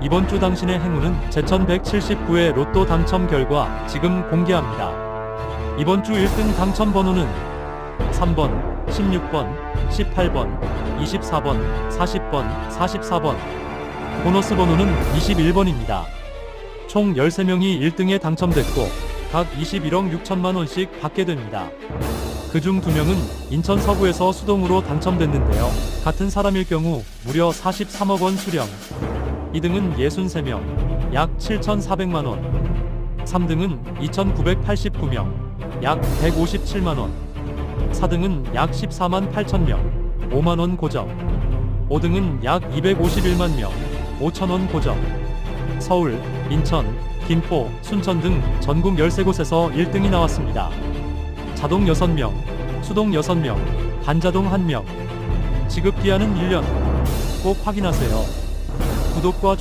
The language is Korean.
이번 주 당신의 행운은 제천 179회 로또 당첨 결과 지금 공개합니다. 이번 주 1등 당첨 번호는 3번, 16번, 18번, 24번, 40번, 44번. 보너스 번호는 21번입니다. 총 13명이 1등에 당첨됐고 각 21억 6천만 원씩 받게 됩니다. 그중 2명은 인천 서구에서 수동으로 당첨됐는데요. 같은 사람일 경우 무려 43억 원 수령. 2등은 63명, 약 7,400만 원. 3등은 2,989명, 약 157만 원. 4등은 약 14만 8천 명, 5만 원 고정. 5등은 약 251만 명, 5천 원 고정. 서울, 인천, 김포, 순천 등 전국 13곳에서 1등이 나왔습니다. 자동 6명, 수동 6명, 반자동 1명. 지급 기한은 1년. 꼭 확인하세요. 구독과 좋아요